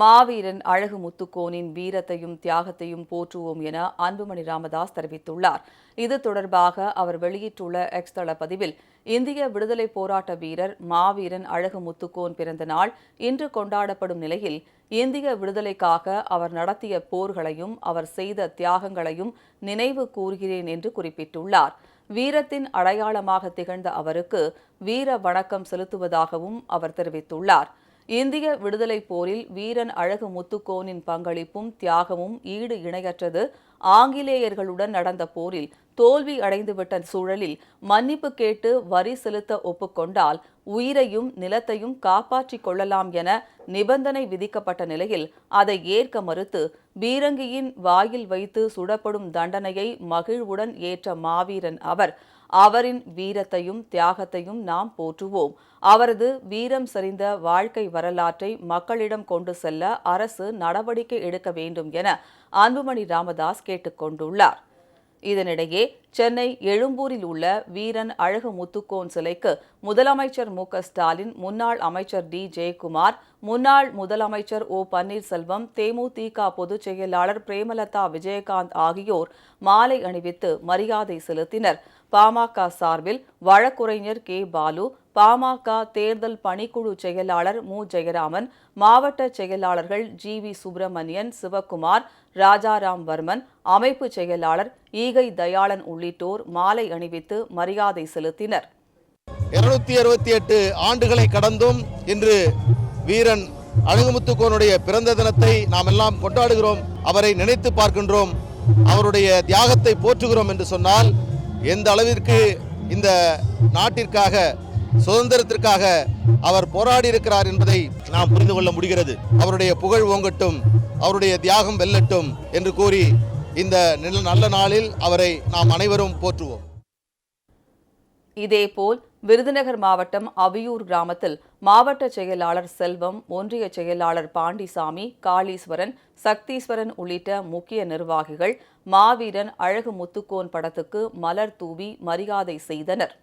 மாவீரன் அழகு முத்துக்கோனின் வீரத்தையும் தியாகத்தையும் போற்றுவோம் என அன்புமணி ராமதாஸ் தெரிவித்துள்ளார். இது தொடர்பாக அவர் வெளியிட்டுள்ள எக்ஸ் தள பதிவில் இந்திய விடுதலை போராட்ட வீரர் மாவீரன் அழகு முத்துக்கோன் பிறந்த நாள் இன்று கொண்டாடப்படும் நிலையில் இந்திய விடுதலைக்காக அவர் நடத்திய போர்களையும் அவர் செய்த தியாகங்களையும் நினைவு கூறுகிறேன் என்று குறிப்பிட்டுள்ளார். வீரத்தின் அடையாளமாக திகழ்ந்த அவருக்கு வீர வணக்கம் செலுத்துவதாகவும் அவர் தெரிவித்துள்ளார். இந்திய விடுதலை போரில் வீரன் அழகு முத்துக்கோனின் பங்களிப்பும் தியாகமும் ஈடு இணையற்றது. ஆங்கிலேயர்களுடன் நடந்த போரில் தோல்வி அடைந்துவிட்ட சூழலில் மன்னிப்பு கேட்டு வரி செலுத்த ஒப்புக்கொண்டால் உயிரையும் நிலத்தையும் காப்பாற்றிக் கொள்ளலாம் என நிபந்தனை விதிக்கப்பட்ட நிலையில் அதை ஏற்க மறுத்து பீரங்கியின் வாயில் வைத்து சுடப்படும் தண்டனையை மகிழ்வுடன் ஏற்ற மாவீரன் அவர். அவரின் வீரத்தையும் தியாகத்தையும் நாம் போற்றுவோம். அவரது வீரம் சரிந்த வாழ்க்கை வரலாற்றை மக்களிடம் கொண்டு செல்ல அரசு நடவடிக்கை எடுக்க வேண்டும் என அன்புமணி ராமதாஸ் கேட்டுக்கொண்டுள்ளார். இதனிடையே சென்னை எழும்பூரில் உள்ள வீரன் அழகு முத்துக்கோன் சிலைக்கு முதலமைச்சர் மு ஸ்டாலின் முன்னாள் அமைச்சர் டி ஜெயக்குமார் முன்னாள் முதலமைச்சர் ஓ பன்னீர்செல்வம் தேமுதிக பொதுச் செயலாளர் பிரேமலதா விஜயகாந்த் ஆகியோர் மாலை அணிவித்து மரியாதை செலுத்தினர். பாமக சார்பில் வழக்குரைஞர் கே பாலு பாமக தேர்தல் பணிக்குழு செயலாளர் மு. ஜெயராமன் மாவட்ட செயலாளர்கள் ஜி. வி. சுப்பிரமணியன் சிவக்குமார் ராஜாராம் வர்மன் அமைப்பு செயலாளர் ஈகை தயாளன் உள்ளிட்டோர் மாலை அணிவித்து மரியாதை செலுத்தினர். இருநூத்தி அறுபத்தி எட்டு ஆண்டுகளை கடந்தும் இன்று வீரன் அழகுமுத்துக்கோனுடைய பிறந்த தினத்தை நாம் எல்லாம் கொண்டாடுகிறோம். அவரை நினைத்து பார்க்கின்றோம். அவருடைய தியாகத்தை போற்றுகிறோம் என்று சொன்னால் எந்த அளவிற்கு இந்த நாட்டிற்காக சுதந்திரத்திற்காக அவர் போராடி இருக்கிறார் என்பதை நாம் புரிந்து கொள்ள முடிகிறது. அவருடைய புகழ் ஓங்கட்டும் அவருடைய தியாகம் வெல்லட்டும் என்று கூறி இந்த நில- நல்ல நாளில் அவரை நாம் அனைவரும் போற்றுவோம். இதேபோல் விருதுநகர் மாவட்டம் அவியூர் கிராமத்தில் மாவட்ட செயலாளர் செல்வம் ஒன்றிய செயலாளர் பாண்டிசாமி காளீஸ்வரன் சக்தீஸ்வரன் உள்ளிட்ட முக்கிய நிர்வாகிகள் மாவீரன் அழகு முத்துக்கோன் படத்துக்கு மலர் தூவி மரியாதை செய்தனர்.